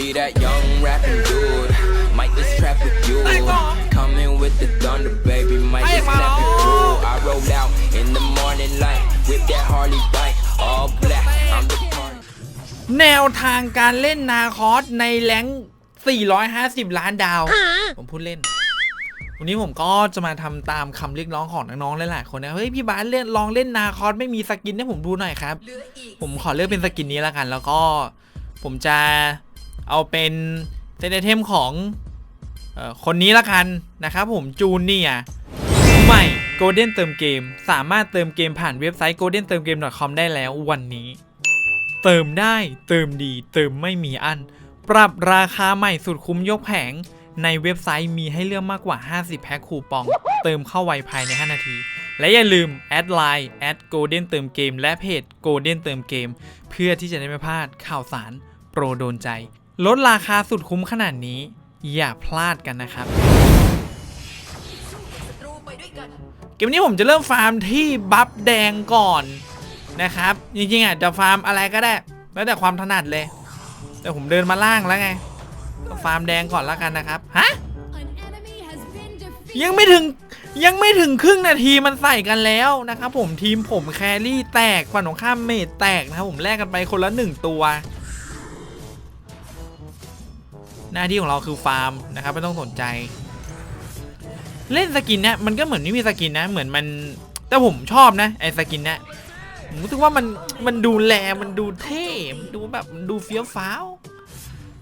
be that young rapping dude. Might just trap with you. Coming with the thunder, baby. Might just snap it through. I roll out in the morning light with that Harley bike. All black. I'm the party. แนวทางการเล่นนาคอสในแรงค์450 ล้านดาว ผมพูดเล่น วันนี้ผมก็จะมาทำตามคำเรียกร้องของน้องๆหลายๆคนนะ เฮ้ยพี่บาสเล่นลองเล่นนาคอสไม่มีสกินให้ผมดูหน่อยครับ ผมขอเลือกเป็นสกินนี้แล้วกัน แล้วก็ผมจะ เอาเป็นเซตไอเทมของออคนนี้ละกันนะครับผมจูนเนี่ยใหม่ Golden เติมเกม สามารถเติมเกมผ่านเว็บไซต์ golden เติมเกม .com ได้แล้ววันนี้ เติมได้เติมดี เติมไม่มีอัน ปรับราคาใหม่สุดคุ้มยกแผง ในเว็บไซต์มีให้เลือกมากกว่า 50 แพ็คคูปอง เติมเข้าไวภายใน 5 นาที และอย่าลืมแอดไลน์แอด golden เติมเกม และเพจ golden เติมเกม เพื่อที่จะได้ไม่พลาดข่าวสารโปรโดนใจ ลดราคาสุดคุ้มขนาดนี้ อย่าพลาดกันนะครับ เกมนี้ผมจะเริ่มฟาร์มที่บัฟแดงก่อนนะครับ จริงๆอะจะฟาร์มอะไรก็ได้ แล้วแต่ความถนัดเลย แต่ผมเดินมาล่างแล้วไงก็ฟาร์มแดงก่อนแล้วกันนะครับ ฮะ An enemy has been defeated. ยังไม่ถึงยังไม่ถึงครึ่งนาทีมันใส่กันแล้วนะครับผมทีมผมแครี่แตกฝั่งของข้ามเมดแตกนะครับผมแลกกันไปคนละหนึ่งตัว หน้าที่ของเราคือฟาร์มนะครับไม่ต้องสนใจ เล่นสกินเนี่ยมันก็เหมือนไม่มีสกินนะ เหมือนมันแต่ผมชอบนะไอ้สกินเนี่ยผมรู้สึกว่ามันมันดูแลมันดูเท่มันดูแบบมันดูเฟี้ยวฟ้าว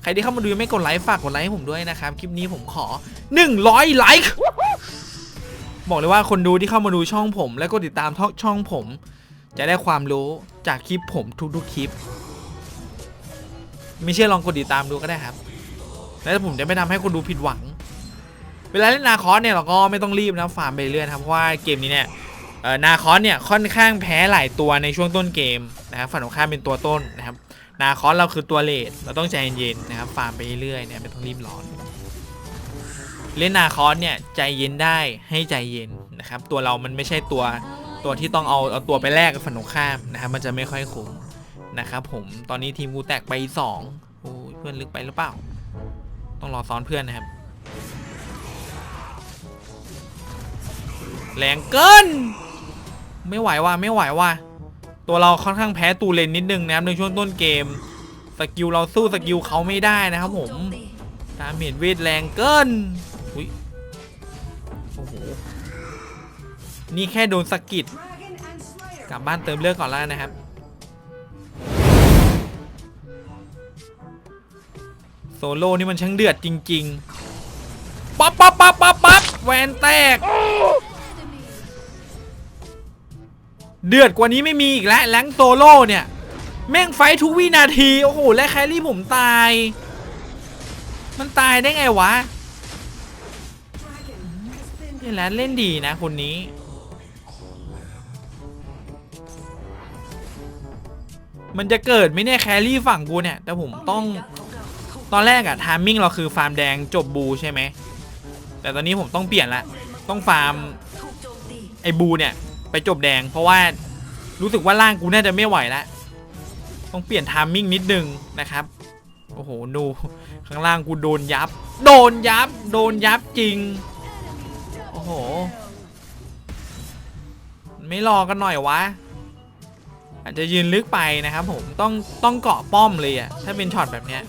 ใครที่เข้ามาดูไม่กดไลค์ฝากกดไลค์ให้ผมด้วยนะครับคลิปนี้ผมขอ 100ไลค์บอกเลยว่าคนดูที่เข้ามาดูช่องผม และกดติดตามช่องผม จะได้ความรู้จากคลิปผมทุกๆคลิป ไม่เชื่อลองกดติดตามดูก็ได้ครับ แล้วผมจะไม่ทำให้คนดูผิดหวัง เวลาเล่นนาคอสเนี่ยเราก็ไม่ต้องรีบนะฟาร์มไปเรื่อยนะครับเพราะว่าเกมนี้เนี่ยนาคอสเนี่ยค่อนข้างแพ้หลายตัวในช่วงต้นเกมนะครับฝั่งตรงข้ามเป็นตัวต้นนะครับนาคอสเราคือตัวเลดเราต้องใจเย็นๆนะครับฟาร์มไปเรื่อยเนี่ยไม่ต้องรีบร้อน เล่นนาคอสเนี่ยใจเย็นได้ให้ใจเย็นนะครับตัวเรามันไม่ใช่ตัวตัวที่ต้องเอาเอาตัวไปแลกกับฝั่งตรงข้ามนะครับมันจะไม่ค่อยคุ้มนะครับผมตอนนี้ทีมกูแตกไปสองโอ้เพื่อนลึกไปหรือเปล่า ต้องรอซ้อนเพื่อนนะครับ แรงเกิน ไม่ไหวว่ะไม่ไหวว่ะตัวเราค่อนข้างแพ้ตูเลนนิดนึงนะครับในช่วงต้นเกม สกิลเราสู้สกิลเขาไม่ได้นะครับผมดาเมจเวทแรงเกินอุ้ยโอ้โหนี่แค่โดนสกิดกลับบ้านเติมเลือดก่อนแล้วนะครับ โซโล่นี่มันช่างเดือดจริง ๆ ปั๊บปั๊บปั๊บปั๊บปั๊บแวนแตก เดือดกว่านี้ไม่มีอีกแล้วแรงโซโล่เนี่ย แม่งไฟทุกวินาที โอ้โห และแครี่ผมตาย มันตายได้ไงวะนี่และเล่นดีนะคนนี้มันจะเกิดไหมเนี่ยแครี่ฝั่งกูเนี่ย แต่ผมต้อง ตอนแรกอะทามมิ่งเราคือฟาร์มแดงจบบูใช่ไหม แต่ตอนนี้ผมต้องเปลี่ยนละ ต้องฟาร์มไอ้บูเนี่ย ไปจบแดง เพราะว่ารู้สึกว่าร่างกูน่าจะไม่ไหวละต้องเปลี่ยนทามมิ่งนิดนึงนะครับ โอ้โหดูข้างล่างกูโดนยับ โดนยับ โดนยับจริง โอ้โห ไม่รอกันหน่อยวะ อาจจะยืนลึกไปนะครับผมต้องต้องเกาะป้อมเลยอะถ้าเป็นช็อตแบบเนี้ย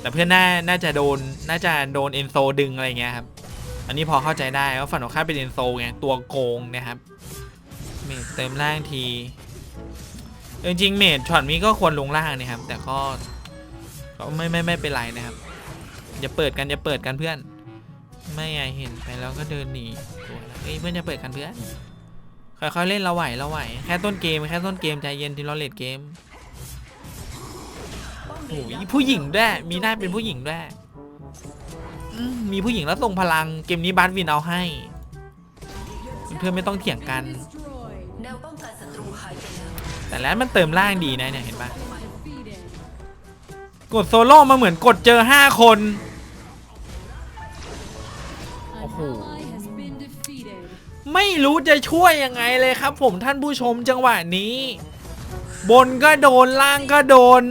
แต่เพื่อนน่าน่าจะโดนน่าจะโดนเอนโซดึงอะไรเงี้ยครับอันนี้พอเข้าใจได้ว่าฝั่งของข้าเป็นเอนโซไงตัวโกงนะครับเมดเติมล่างทีจริงๆเมดช็อตนี้ก็ควรลงล่างนะครับ แต่ก็ก็ไม่ไม่ไม่เป็นไรนะครับอย่าเปิดกันอย่าเปิดกันเพื่อน ไม่ไงเห็นไปแล้วก็เดินหนีตัวเอ้ยเพื่อนอย่าเปิดกันเพื่อนค่อยๆเล่นเราไหวเราไหวแค่ต้นเกมแค่ต้นเกมใจเย็นทีเราเลดเกม โอ้ยผู้หญิงด้วยมีหน้าเป็นผู้หญิงด้วยอืมมีผู้หญิงแล้วทรงพลังเกมนี้บัสวินเอาให้ เพื่อนๆไม่ต้องเถียงกัน แนวป้องกันศัตรูหายไปแล้วแต่แล้วมันเติมล่างดีนะเนี่ยเห็นปะกดโซโล่มาเหมือนกดเจอ 5 คน An Oh. ally has been defeated. ไม่รู้จะช่วยยังไงเลยครับ ผมท่านผู้ชมจังหวะนี้ บนก็โดนล่างก็โดน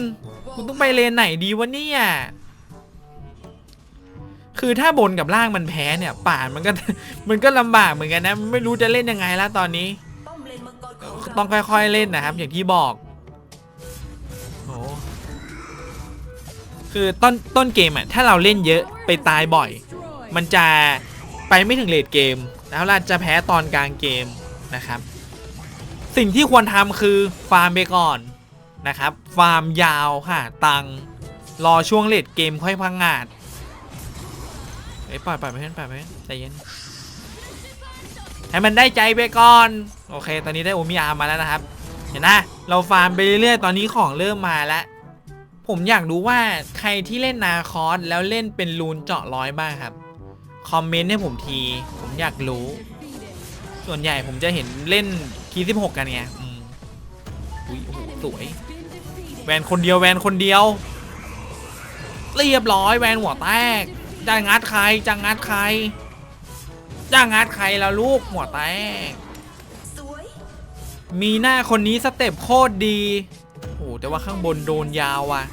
กูต้องไปเลนไหนดีวะเนี่ยคือถ้าบนกับล่างมันแพ้เนี่ย ป่านมันก็มันก็ลำบากเหมือนกันนะ ไม่รู้จะเล่นยังไงแล้วตอนนี้ ต้องค่อยๆเล่นนะครับ อย่างที่บอกโอ้คือต้นต้นเกมอะถ้าเราเล่นเยอะไปตายบ่อย มันจะไปไม่ถึงเลดเกม แล้วเราจะแพ้ตอนกลางเกมนะครับ สิ่งที่ควรทำคือฟาร์มไปก่อน นะครับ ฟาร์มยาวค่ะ ตัง รอช่วงเลดเกมค่อยพังงาดเอ้ยปล่อยปล่อยไปเพื่อนปล่อยไปเพื่อนใจเย็น ให้มันได้ใจไปก่อน โอเค ตอนนี้ได้โอมิอามาแล้วนะครับ เห็นนะเราฟาร์มไปเรื่อยๆ ตอนนี้ของเริ่มมาแล้ว ผมอยากรู้ว่าใครที่เล่นนาคอสแล้วเล่นเป็นรูนเจาะร้อยบ้างครับ คอมเมนต์ให้ผมที ผมอยากรู้ ส่วนใหญ่ผมจะเห็นเล่นคีสิบหกกันไงอืมอุ้ยโอ้โหสวย แวนคนเดียวแวนคนเดียว เรียบร้อยแวนหัวแตกจะงัดใครจะงัดใครจะงัดใครแล้วลูกหัวแตกสวยมีหน้าคนนี้สเต็ปโคตรดีโอ้โหแต่ว่าข้างบนโดนยาวว่ะ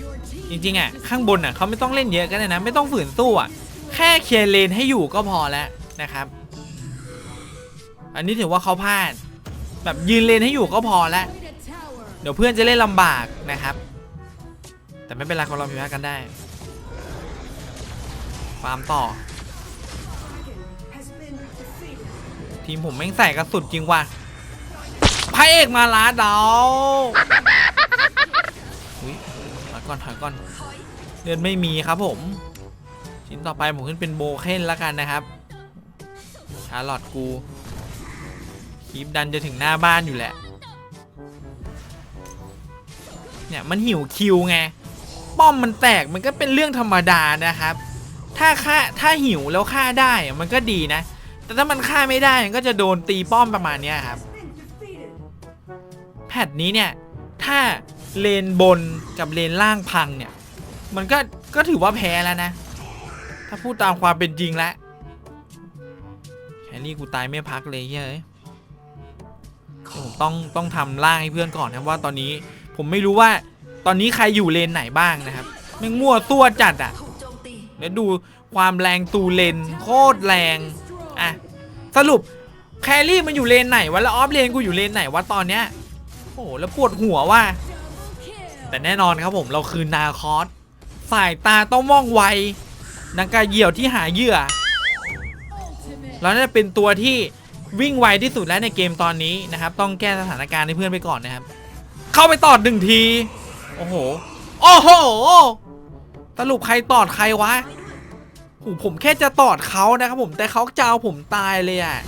Your จ team ริงๆอะข้างบนอะเขาไม่ต้องเล่นเยอะกันเลยนะ ไม่ต้องฝืนสู้อะ แค่เคลียร์เลนให้อยู่ก็พอแล้วนะครับ อันนี้ถือว่าเขาพลาด แบบยืนเลนให้อยู่ก็พอแล้ว destroyed a tower. เดี๋ยวเพื่อนจะเล่นลำบากนะครับ แต่ไม่เป็นไรของเราพิมพ์กันได้ฟาร์มต่อ ทีมผมแม่งใส่กระสุดจริงว่ะพระเอกมาลาดาวอุ้ยถอยก่อนถอยก่อนเลือดไม่มีครับผม ชิ้นต่อไปผมขึ้นเป็นโบเคนแล้วกันนะครับชาร์ลอตกูคีบดันจะถึงหน้าบ้านอยู่แหละ เนี่ยมันหิวคิวไงป้อมมันแตกมันก็เป็นเรื่องธรรมดานะครับ ถ้าฆ่าถ้าหิวแล้วฆ่าได้มันก็ดีนะ แต่ถ้ามันฆ่าไม่ได้มันก็จะโดนตีป้อมประมาณนี้ครับแพทนี้เนี่ยถ้าเลนบนกับเลนล่างพังเนี่ยมันก็ก็ถือว่าแพ้แล้วนะ ถ้าพูดตามความเป็นจริงแล้วแครี่กูตายไม่พักเลยเฮ้ยผมต้องต้องทำล่างให้เพื่อนก่อนนะว่าตอนนี้ ผมไม่รู้ว่าตอนนี้ใครอยู่เลนไหนบ้างนะครับแม่งมั่วตัวจัดอะถูกโจมตีแล้วดูความแรงตูเลนโคตรแรงอะสรุปแครี่มันอยู่เลนไหนวะแล้วออฟเลนกูอยู่เลนไหนวะตอนเนี้ยโอ้โหแล้วปวดหัวว่ะแต่แน่นอนครับผมเราคือนาคอสสายตาต้องว่องไวนังกาเหยี่ยวที่หาเหยื่อเราน่าจะเป็นตัวที่วิ่งไวที่สุดแล้วในเกมตอนนี้นะครับ ต้องแก้สถานการณ์ให้เพื่อนไปก่อนนะครับ เข้าไปตอดหนึ่งที โอ้โห โอ้โห สรุปใครตอดใครวะโหผมแค่จะตอดเขานะครับผม แต่เขาจะเอาผมตายเลยอะ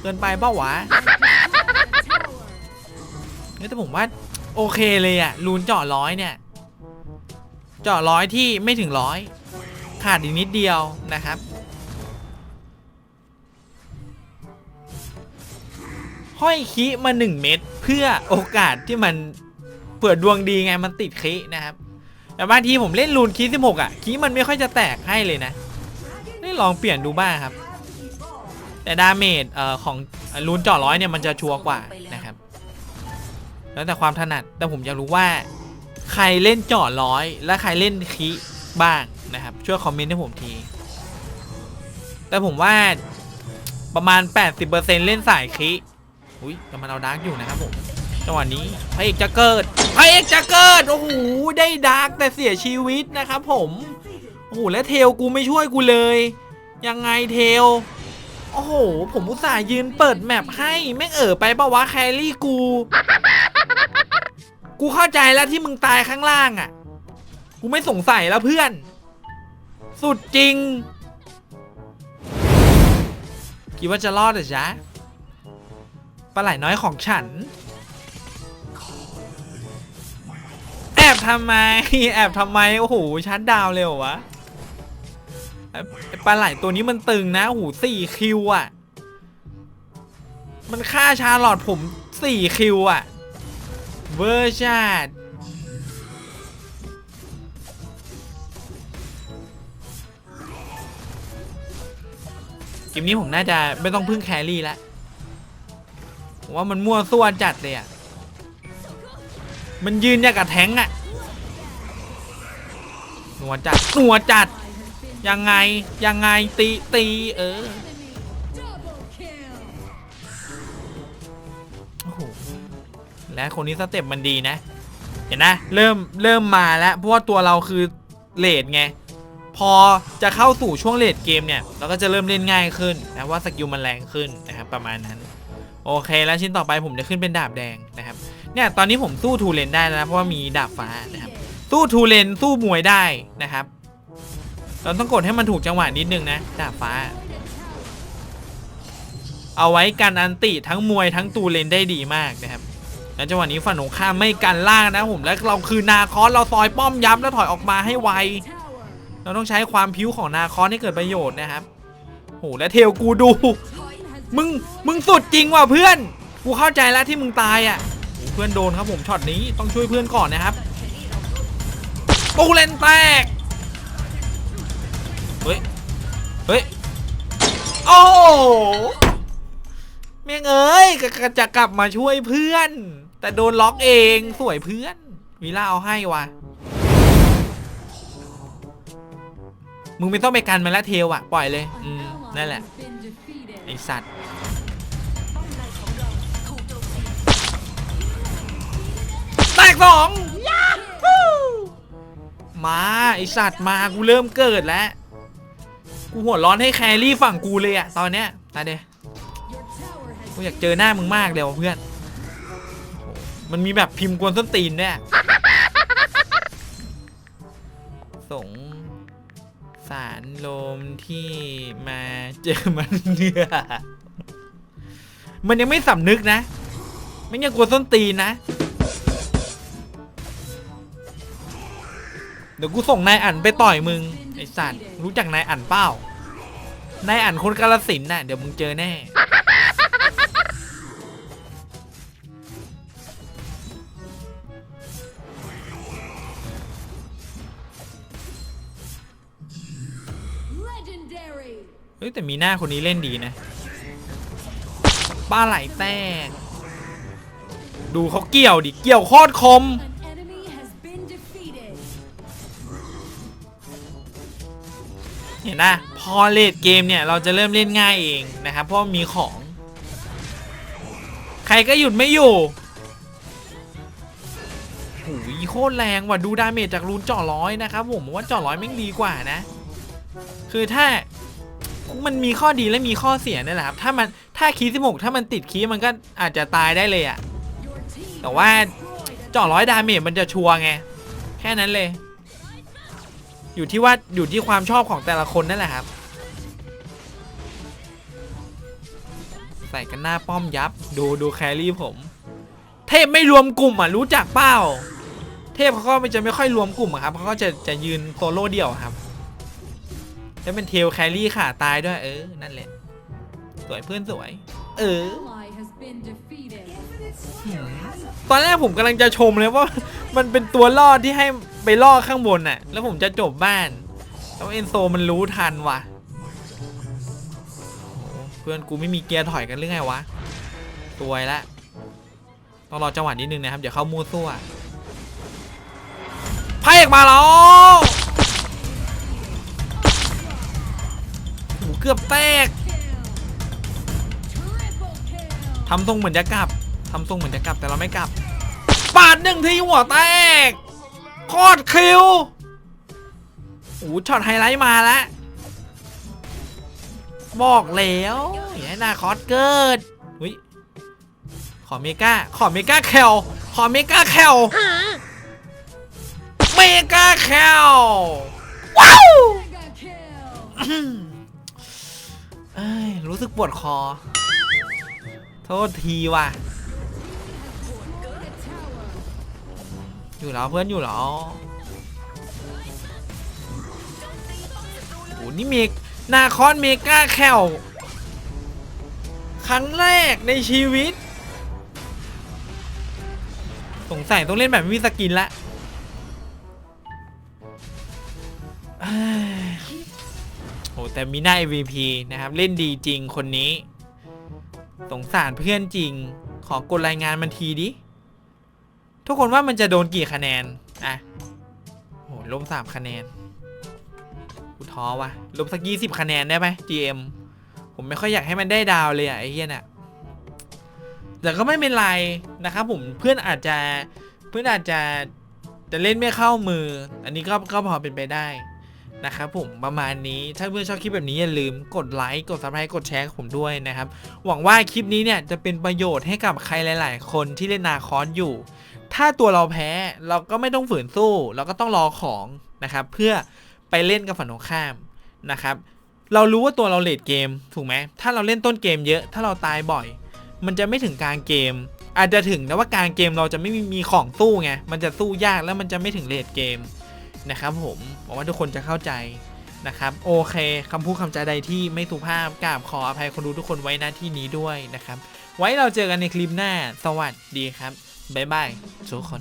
เกินไปเป้าวะ Tower. เฮ้ยแต่ผมว่าโอเคเลยอะรูนเจาะร้อยเนี่ย เจาะร้อยที่ไม่ถึงร้อย ขาดอีกนิดเดียวนะครับ ห้อยคิมาหนึ่งเม็ดเพื่อโอกาสที่มันเปิดดวงดีไงมันติดคินะครับ แต่บางทีผมเล่นรูนคีสิบหกอะคีมันไม่ค่อยจะแตกให้เลยนะนี่ลองเปลี่ยนดูบ้างครับ แต่ดาเมจเอ่อของรูนเจาะร้อยเนี่ยมันจะชัวร์กว่านะครับ แล้วแต่ความถนัดแต่ผมอยากรู้ว่า ใครเล่นเจาะร้อยและใครเล่นคีบ้างนะครับช่วยคอมเมนต์ให้ผมที แต่ผมว่าประมาณ 80%เล่นสายคี อุ้ยแต่มันเอาดาร์กอยู่นะครับผมจังหวะนี้พระเอกจะเกิดพระเอกจะเกิดโอ้โหได้ดาร์กแต่เสียชีวิตนะครับผมโอ้โหแล้วเทลกูไม่ช่วยกูเลย ยังไงเทลโอ้โห ผมอุตส่าห์ยืนเปิดแมปให้แม่งเออไปปะวะแครี่กู กูเข้าใจแล้วที่มึงตายข้างล่างอะ กูไม่สงสัยแล้วเพื่อน สุดจริง คิดว่าจะรอดเหรอจ๊ะ ลาไหลน้อยของฉัน แอบทำไม แอบทำไม โอ้โหชัดดาวเลยเหรอวะปลาไหลตัวนี้มันตึงนะ โอ้โหสี่คิวอะ มันฆ่าชาลอดผมสี่คิวอะ เวอร์ชัดเกมนี้ผมน่าจะไม่ต้องพึ่งแครี่แล้ว ผมว่ามันมั่วซั่วจัดเลยอะ มันยืนอย่างกับแท้งอะหนัวจัดหนัวจัด ยังไง ยังไงตีตีเออ โอ้โห และคนนี้สเต็ปมันดีนะ เห็นนะ เริ่มเริ่มมาแล้ว เพราะว่าตัวเราคือเลดไง พอจะเข้าสู่ช่วงเลดเกมเนี่ย เราก็จะเริ่มเล่นง่ายขึ้นนะว่าสกิลมันแรงขึ้นนะครับประมาณนั้น โอเค แล้วชิ้นต่อไปผมจะขึ้นเป็นดาบแดงนะครับ เนี่ยตอนนี้ผมสู้ทูเลนได้แล้วนะเพราะว่ามีดาบฟ้านะครับ สู้ทูเลนสู้มวยได้นะครับ เราต้องกดให้มันถูกจังหวะนิดนึงนะ ดาบฟ้า เอาไว้กันอันติทั้งมวยทั้งตูเลนได้ดีมากนะครับแล้วจังหวะนี้ฝั่งตรงข้ามไม่กันล่างนะผมและเราคือนาคอสเราซอยป้อมยับแล้วถอยออกมาให้ไวเราต้องใช้ความพิ้วของนาคอสให้เกิดประโยชน์นะครับโหและเทลกูดู มึง มึงสุดจริงว่ะเพื่อน กูเข้าใจแล้วที่มึงตายอะโหเพื่อนโดนครับผมช็อตนี้ต้องช่วยเพื่อนก่อนนะครับปูเลนแตก เฮ้ย เฮ้ย โอ้โหแม่งเอ้ยกะจะกลับมาช่วยเพื่อน แต่โดนล็อกเองสวยเพื่อนวีล่าเอาให้ว่ะมึงไม่ต้องไปกันมันละเทลอะปล่อยเลย อืม นั่นแหละ สัตว์ป้อมในของเราถูกโจมตีแตกสองมาไอสัตว์มากูเริ่มเกิดแล้ว กูหัวร้อนให้แครี่ฝั่งกูเลยอะตอนเนี้ยตาเด Your tower has กูอยากเจอหน้ามึงมากเลยว่ะเพื่อนโอ้โหมันมีแบบพิมพ์กวนส้นตีนด้วยอะสง สารลมที่มาเจอมันเนื้อมันยังไม่สำนึกนะไม่ยังกลัวส้นตีนนะ เดี๋ยวกูส่งนายอั๋นไปต่อยมึง ไอสัตว์รู้จักนายอั๋นเปล่านายอั๋นคนกาลสินน่ะ เดี๋ยวมึงเจอแน่ เฮ้ยแต่มีหน้าคนนี้เล่นดีนะปลาไหลแตกดูเขาเกี่ยวดิ เกี่ยวโคตรคม เห็นนะพอเลดเกมเนี่ย เราจะเริ่มเล่นง่ายเองนะครับ เพราะมีของ ใครก็หยุดไม่อยู่หูยโคตรแรงว่ะ ดูดาเมจจากรูนเจ่อร้อยนะครับผมว่าเจ่อร้อยแม่งดีกว่านะ คือถ้า มันมีข้อดีและมีข้อเสียนี่แหละครับ ถ้ามันถ้าคีสิบหกถ้ามันติดคีมันก็อาจจะตายได้เลยอะแต่ว่าเจ่อร้อยดาเมจมันจะชัวร์ไง แค่นั้นเลย อยู่ที่ว่าอยู่ที่ความชอบของแต่ละคนนั่นแหละครับ ใส่กันหน้าป้อมยับ ดูดูแครี่ผม เทพไม่รวมกลุ่มอะรู้จักเปล่าเทพเขาก็ไม่จะไม่ค่อยรวมกลุ่มครับเขาก็จะจะยืนโซโล่เดี่ยวครับ แล้วเป็นเทลแครี่ขาตายด้วยเออ นั่นแหละ สวยเพื่อนสวย เออ ally has been defeated. ตอนแรกผมกำลังจะชมเลยว่า มันเป็นตัวล่อที่ให้ไปล่อข้างบนน่ะ แล้วผมจะจบบ้าน แล้วเอนโซมันรู้ทันว่ะโอ้เพื่อนกูไม่มีเกียร์ถอยกันหรือไงวะตัวยละต้องรอจังหวะนิดนึงนะครับ เดี๋ยวเข้ามูซั่วพายเอกมาแล้ว เกือบแตกทำทรงเหมือนจะกลับทำทรงเหมือนจะกลับแต่เราไม่กลับ ปาดหนึ่งทีหัวแตกโคตรคิวโอ้โหช็อตไฮไลท์มาแล้ว บอกแล้วอย่าให้าคอสเกิดอุ้ยขอเมกาขอเมกาแคลขอเมกาแคลเมกาแคลว้าว รู้สึกปวดคอ โทษทีว่ะ อยู่แล้วเพื่อนอยู่แล้วโอ้นี่เมกนาคอนเมกาแคลครั้งแรกในชีวิต สงสัยต้องเล่นแบบไม่มีสกินละ แต่มีหน้า MVP นะครับ เล่นดีจริงคนนี้ สงสารเพื่อนจริง ขอกดรายงานมันทีดิ ทุกคนว่ามันจะโดนกี่คะแนน อะโหล้มสามคะแนนกูท้อว่ะลบสักยี่สิบคะแนนได้ไหม GM ผมไม่ค่อยอยากให้มันได้ดาวเลยอะไอ้เหี้ยน่ะแต่ก็ไม่เป็นไรนะครับผมเพื่อนอาจจะเพื่อนอาจจะจะเล่นไม่เข้ามือ อันนี้ก็ก็พอเป็นไปได้ นะครับผมประมาณนี้ถ้าเพื่อนชอบคลิปแบบนี้อย่าลืมกดไลค์กด subscribe กดแชร์ผมด้วยนะครับ หวังว่าคลิปนี้เนี่ยจะเป็นประโยชน์ให้กับใครหลาย ๆ คนที่เล่นนาคอนอยู่ ถ้าตัวเราแพ้เราก็ไม่ต้องฝืนสู้ เราก็ต้องรอของนะครับเพื่อไปเล่นกับฝั่งตรงข้ามนะครับเรารู้ว่าตัวเราเลดเกมถูกไหมถ้าเราเล่นต้นเกมเยอะ ถ้าเราตายบ่อย มันจะไม่ถึงกลางเกม อาจจะถึงนะว่ากลางเกมเราจะไม่มีมีของสู้ไงมันจะสู้ยากแล้วมันจะไม่ถึงเลดเกม นะครับผมหวังว่าทุกคนจะเข้าใจนะครับโอเคคำพูดคำจาใดที่ไม่สุภาพกราบขออภัยคนดูทุกคนไว้หน้าที่นี้ด้วยนะครับ ไว้เราเจอกันในคลิปหน้า สวัสดีครับ บ๊ายบายทุกคน